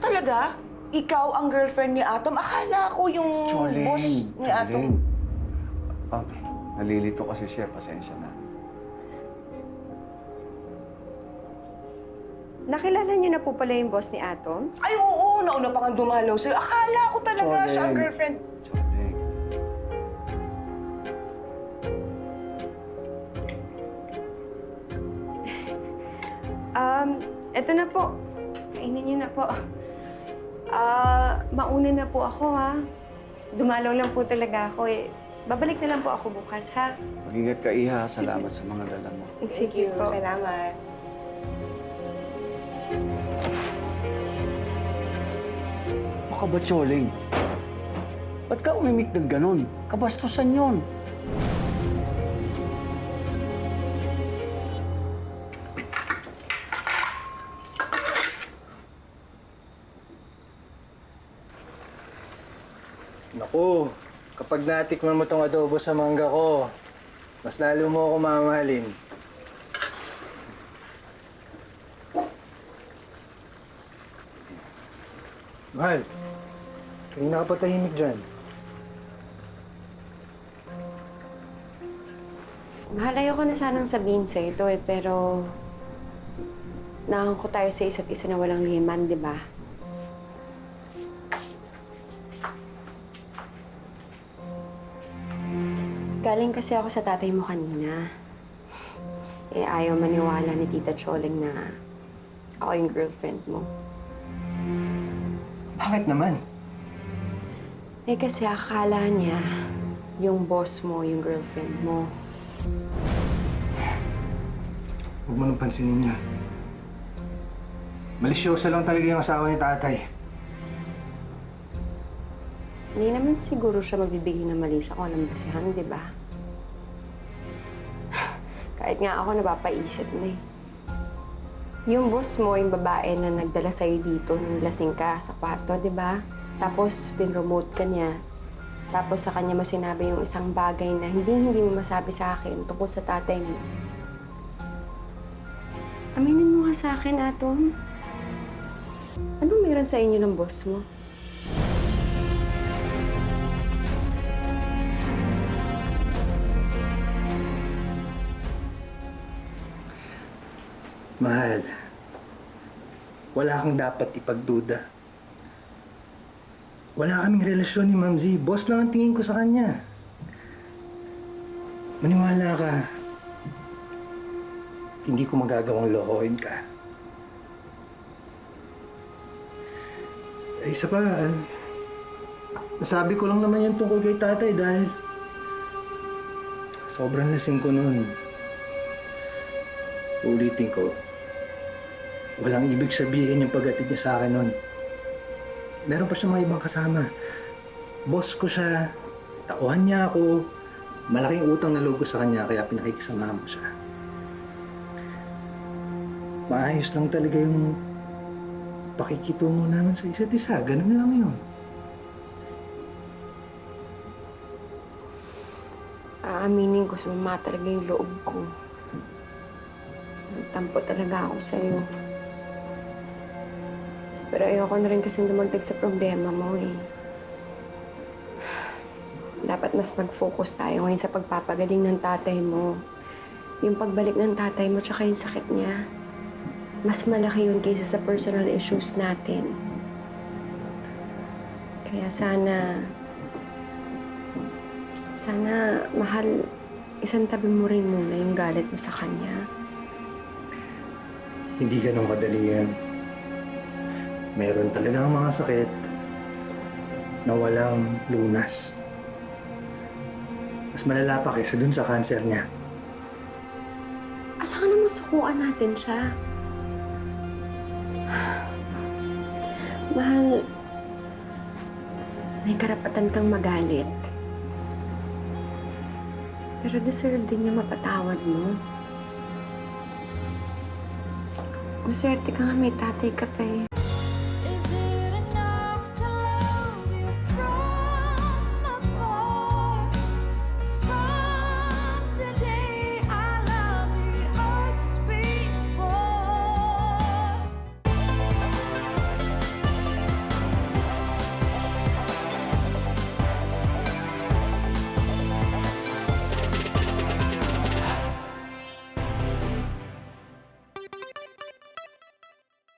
Talaga? Ikaw ang girlfriend ni Atom? Akala ko yung Choling. boss ni Atom. Okay. Nalilito kasi siya. Pasensya na. Nakilala niyo na po pala yung boss ni Atom? Ay, oo. Nauna pa kang dumalaw sa'yo. Akala ko talaga siya ang girlfriend. Choling. Um, eto na po. Kainin niyo na po. Ah, mauna na po ako ha. Dumalaw lang po talaga ako eh. Babalik na lang po ako bukas ha. Mag-ingat ka, Iha. Salamat sa mga dala mo. Thank you. po. Salamat. Baka ba, Choling? Ba't ka umimik ng ganun? Kabastusan yon. Naku, kapag natikman mo tong adobo sa mangga ko, mas lalo mo ako mamahalin. Mahal, kanina ka pa tahimik dyan. Mahal, ayoko na sanang sabihin sa ito eh, pero... Nakangko tayo sa isa't isa na walang liman, di ba? Galing kasi ako sa tatay mo kanina. Eh, ayaw maniwala ni Tita Choling na ako yung girlfriend mo. Bakit naman? Eh, kasi akala niya yung boss mo, yung girlfriend mo. Huwag mo nang pansinin niya. Malisyosa lang talaga yung asawa ni tatay. Hindi naman siguro siya magbibigay ng mali siya kung walang basihan, di ba? Kahit nga ako napapaisip na eh. Yung boss mo, yung babae na nagdala sa'yo dito nung lasing ka sa kwarto, di ba? Tapos, pinromote ka niya. Tapos sa kanya mo sinabi yung isang bagay na hindi hindi mo masabi sa akin tungkol sa tatay mo. Aminin mo nga sa akin, Atom. Anong meron sa inyo ng boss mo? Mahal, wala kang dapat ipagduda. Wala kaming relasyon ni Ma'am. Boss lang ang tingin ko sa kanya. Maniwala ka. Hindi ko magagawang lokohin ka. Eh, isa pa, nasabi ko lang naman yan tungkol kay tatay dahil sobrang lasing ko noon. Ulitin ko, walang ibig sabihin yung pagdating niya sa akin noon. Meron pa siya mga ibang kasama. Boss ko siya, tauhan niya ako, malaking utang na loob ko sa kanya kaya pinakikisama mo siya. Maayos lang talaga yung pakikitungo namin sa isa't isa. Ganun lang yun. Aaminin ko sa mama talaga yung loob ko. Nagtampo talaga ako sa'yo. Pero ayoko na rin kasi dumagdag sa problema mo eh. Dapat mas mag-focus tayo ngayon sa pagpapagaling ng tatay mo. Yung pagbalik ng tatay mo tsaka yung sakit niya. Mas malaki yun kaysa sa personal issues natin. Kaya sana sana, mahal, isang tabi mo rin muna yung galit mo sa kanya. Hindi ganun kadali yan. Meron talagang mga sakit na walang lunas. Mas malala pa kaysa dun sa cancer niya. Alam naman sukuan natin siya. Mahal, may karapatan kang magalit. Pero deserve din niya mapatawad mo. Maswerte ka nga may tatay ka pa eh.